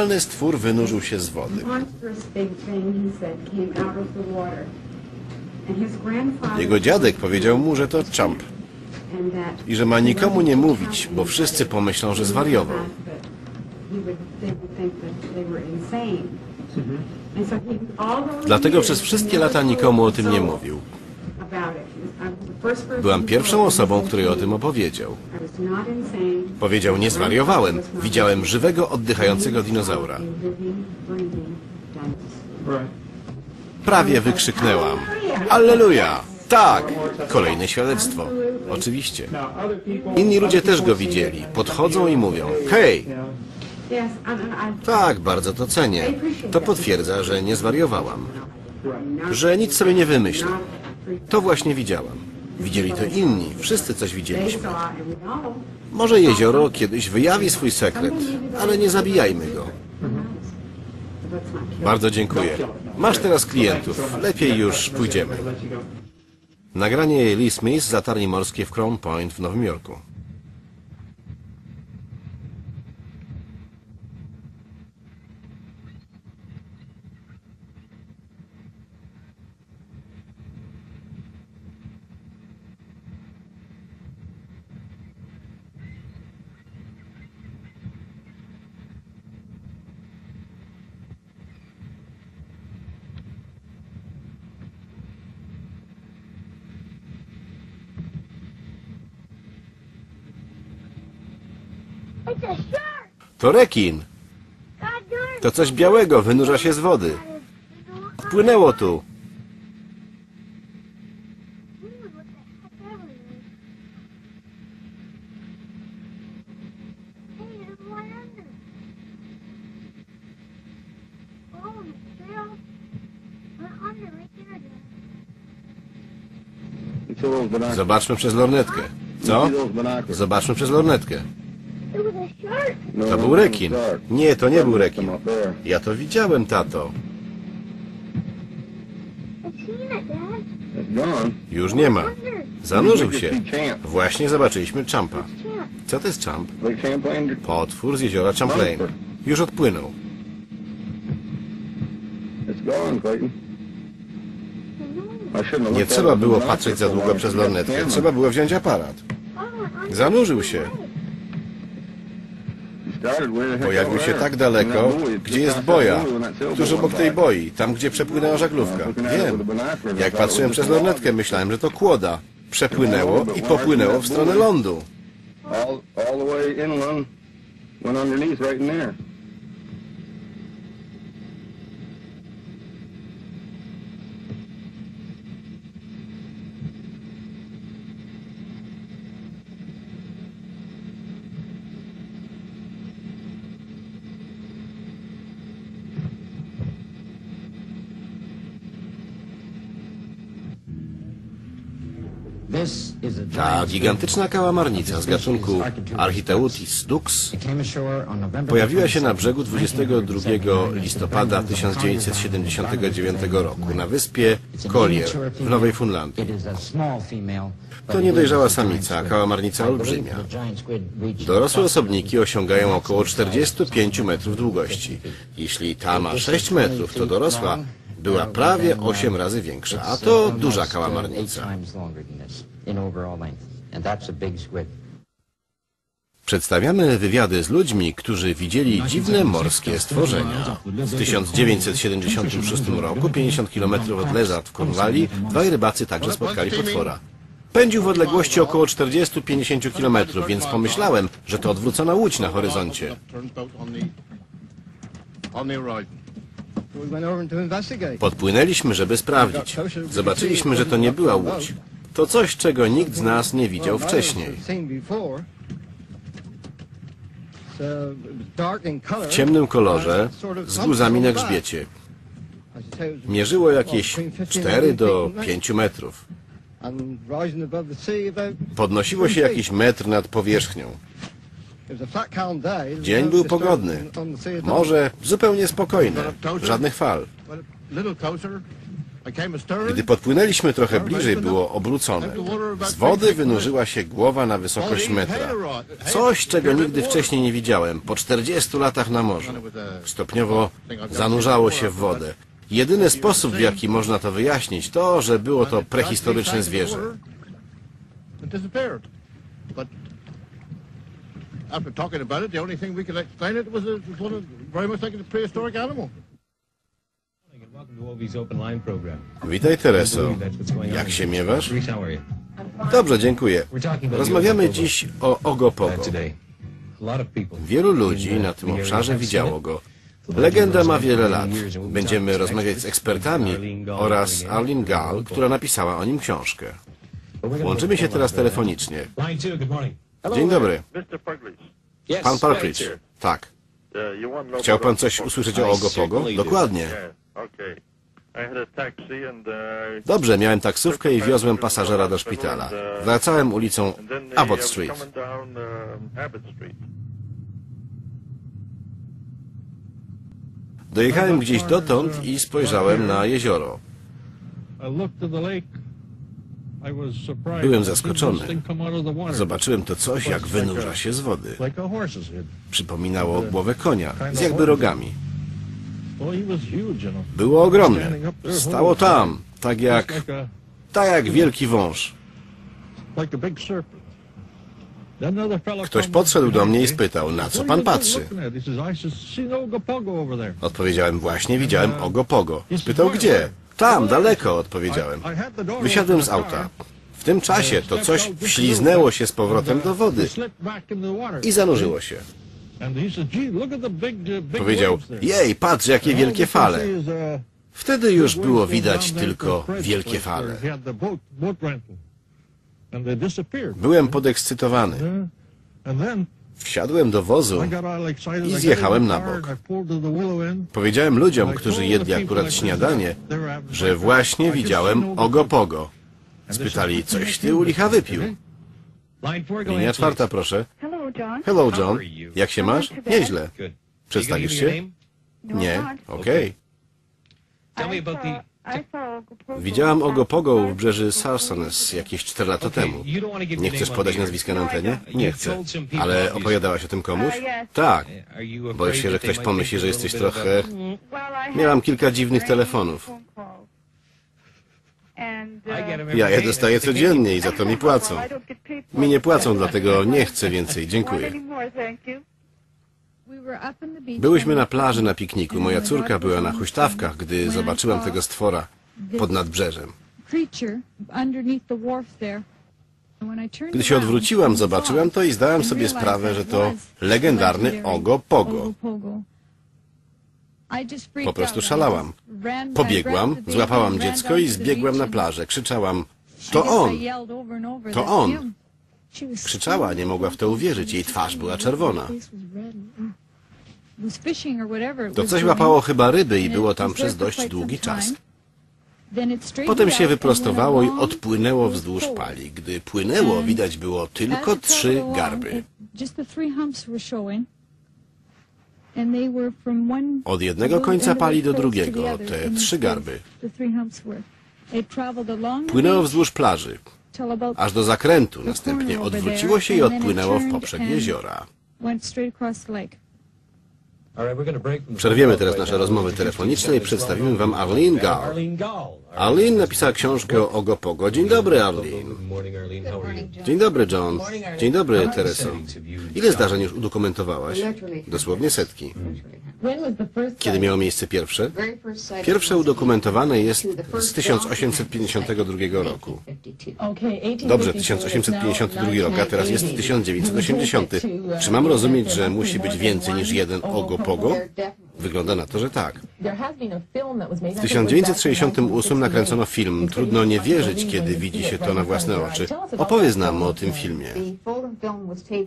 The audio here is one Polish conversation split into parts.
Normalny stwór wynurzył się z wody. Jego dziadek powiedział mu, że to that i że ma nikomu nie mówić, bo wszyscy pomyślą, że zwariował. Dlatego przez wszystkie lata nikomu o tym nie mówił. Byłam pierwszą osobą, której o tym opowiedział. Powiedział, nie zwariowałem. Widziałem żywego, oddychającego dinozaura. Prawie wykrzyknęłam. Alleluja! Tak! Kolejne świadectwo. Oczywiście. Inni ludzie też go widzieli. Podchodzą i mówią, hej! Tak, bardzo to cenię. To potwierdza, że nie zwariowałam. Że nic sobie nie wymyślę. To właśnie widziałam. Widzieli to inni. Wszyscy coś widzieliśmy. Może jezioro kiedyś wyjawi swój sekret, ale nie zabijajmy go. Bardzo dziękuję. Masz teraz klientów. Lepiej już pójdziemy. Nagranie Lee Smith z latarni morskiej w Crown Point w Nowym Jorku. To rekin. To coś białego wynurza się z wody. Płynęło tu. Zobaczmy przez lornetkę. Co? Zobaczmy przez lornetkę. It was a shark. To był rekin. Nie, to nie był rekin. Ja to widziałem, tato. Już nie ma. Zanurzył się. Właśnie zobaczyliśmy czampa. Champ. Co to jest Champlain, Potwór z jeziora Champlain. Już odpłynął. Nie trzeba było patrzeć za długo przez lornetkę. Trzeba było wziąć aparat. Zanurzył się. Pojawił się tak daleko, gdzie jest boja. Tuż obok tej boi, tam gdzie przepłynęła żaglówka. Wiem. Jak patrzyłem przez lornetkę, myślałem, że to kłoda. Przepłynęło i popłynęło w stronę lądu. All, all the way inland, went underneath right in there. Ta gigantyczna kałamarnica z gatunku Architeutis dux pojawiła się na brzegu 22 listopada 1979 roku na wyspie Collier w Nowej Fundlandii. To niedojrzała samica, kałamarnica olbrzymia. Dorosłe osobniki osiągają około 45 metrów długości. Jeśli ta ma 6 metrów, to dorosła była prawie 8 razy większa, a to duża kałamarnica. Przedstawiamy wywiady z ludźmi, którzy widzieli dziwne morskie stworzenia. W 1976 roku, 50 km od Lezat w Kornwalii, dwaj rybacy także spotkali potwora. Pędził w odległości około 40-50 km, więc pomyślałem, że to odwrócona łódź na horyzoncie. Podpłynęliśmy, żeby sprawdzić. Zobaczyliśmy, że to nie była łódź. To coś, czego nikt z nas nie widział wcześniej. W ciemnym kolorze, z guzami na grzbiecie. Mierzyło jakieś 4 do 5 metrów. Podnosiło się jakiś metr nad powierzchnią. Dzień był pogodny. Morze zupełnie spokojne. Żadnych fal. Gdy podpłynęliśmy trochę bliżej, było obrócone. Z wody wynurzyła się głowa na wysokość metra. Coś, czego nigdy wcześniej nie widziałem, po 40 latach na morzu. Stopniowo zanurzało się w wodę. Jedyny sposób, w jaki można to wyjaśnić, to, że było to prehistoryczne zwierzę. After talking about it, the only thing we could explain it was it was one of, very much like a prehistoric animal. Welcome to Ovi's Open Line program. Witaj, Tereso. Jak się miewasz? Reese, how are you? Dobrze, dziękuję. Rozmawiamy dziś o Ogopogo. Wielu ludzi na tym obszarze widziało go. Legenda ma wiele lat. Będziemy rozmawiać z ekspertami oraz Arlene Gall, która napisała o nim książkę. Łączymy się teraz telefonicznie. Dzień dobry. Pan here. Tak. uh, Chciał pan coś usłyszeć o Ogopogo? Dokładnie. Uh, Dobrze, miałem taksówkę i wiozłem pasażera do szpitala. Wracałem ulicą uh, uh, Abbott Street. Dojechałem gdzieś dotąd i spojrzałem na jezioro. Byłem zaskoczony. Zobaczyłem to coś, jak wynurza się z wody. Przypominało głowę konia, z jakby rogami. Było ogromne. Stało tam, tak jak, tak jak wielki wąż. Ktoś podszedł do mnie i spytał, na co pan patrzy? no. Odpowiedziałem, właśnie widziałem Ogopogo. Spytał, gdzie? Tam, daleko, odpowiedziałem. Wysiadłem z auta. W tym czasie to coś wśliznęło się z powrotem do wody i zanurzyło się. Powiedział, jej, patrz jakie wielkie fale. Wtedy już było widać tylko wielkie fale. Byłem podekscytowany. Wsiadłem do wozu. I zjechałem na bok. Powiedziałem ludziom, którzy jedli akurat śniadanie, że właśnie widziałem no Ogopogo. Spytali, coś ty u licha wypił. Linia czwarta, proszę. Hello, John. Hello, John. Jak się masz? Nieźle. Przedstawisz się? Nie? Okej. Me about the... Widziałam Ogopogo u brzeży Sarsones jakieś 4 lata temu. Nie chcesz podać nazwiska na antenie? Nie chcę. Ale opowiadałaś o tym komuś? Tak. You afraid Boisz się, że ktoś pomyśli, że jesteś trochę... Miałam kilka dziwnych telefonów. Ja je dostaję codziennie i za to mi płacą. Mi nie płacą, dlatego nie chcę więcej. Dziękuję. Byłyśmy na plaży na pikniku. Moja córka była na huśtawkach, gdy zobaczyłam tego stwora pod nadbrzeżem. Gdy się odwróciłam, zobaczyłam to i zdałam sobie sprawę, że to legendarny Ogo Pogo. Po prostu szalałam. Pobiegłam, złapałam dziecko i zbiegłam na plażę. Krzyczałam, to on! To on! Krzyczała, nie mogła w to uwierzyć. Jej twarz była czerwona. To coś łapało chyba ryby i było tam przez dość długi czas. Potem się wyprostowało i odpłynęło wzdłuż pali. Gdy płynęło, widać było tylko trzy garby. Od jednego końca pali do drugiego, te trzy garby. Płynęło wzdłuż plaży, aż do zakrętu, następnie odwróciło się i odpłynęło w poprzek jeziora. All right, we're gonna break from the Przerwiemy teraz nasze rozmowy telefoniczne i przedstawimy wam Arlene Gall. Arlene napisała książkę o Ogopogo. Dzień dobry, Arlene. Dzień dobry, John. Dzień dobry, Tereso. Ile zdarzeń już udokumentowałaś? Dosłownie setki. Kiedy miało miejsce pierwsze? Pierwsze udokumentowane jest z 1852 roku. Dobrze, 1852 rok, a teraz jest 1980. Czy mam rozumieć, że musi być więcej niż jeden Ogopogo? Wygląda na to, że tak. W 1968 nakręcono film. Trudno nie wierzyć, kiedy widzi się to na własne oczy. Opowiedz nam o tym filmie.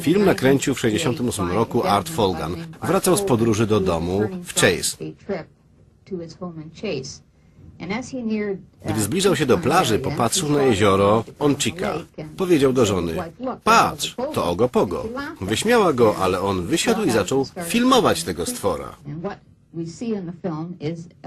Film nakręcił w 1968 roku Art Folgan. Wracał z podróży do domu w Chase. Gdy zbliżał się do plaży, popatrzył na jezioro Onchika. Powiedział do żony, patrz, to Ogopogo. Wyśmiała go, ale on wysiadł i zaczął filmować tego stwora.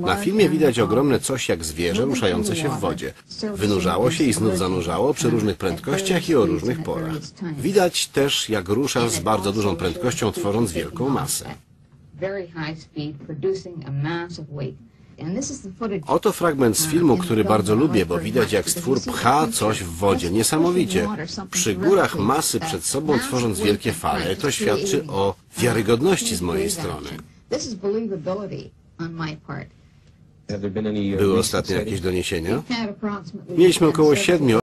Na filmie widać ogromne coś jak zwierzę ruszające się w wodzie. Wynurzało się i znów zanurzało przy różnych prędkościach i o różnych porach. Widać też jak rusza z bardzo dużą prędkością, tworząc wielką masę. Oto fragment z filmu, który bardzo lubię, bo widać jak stwór pcha coś w wodzie. Niesamowicie. Przy górach masy przed sobą tworząc wielkie fale, to świadczy o wiarygodności z mojej strony. Have there been any Były recent ostatnio jakieś doniesienia? Mieliśmy około siedmiu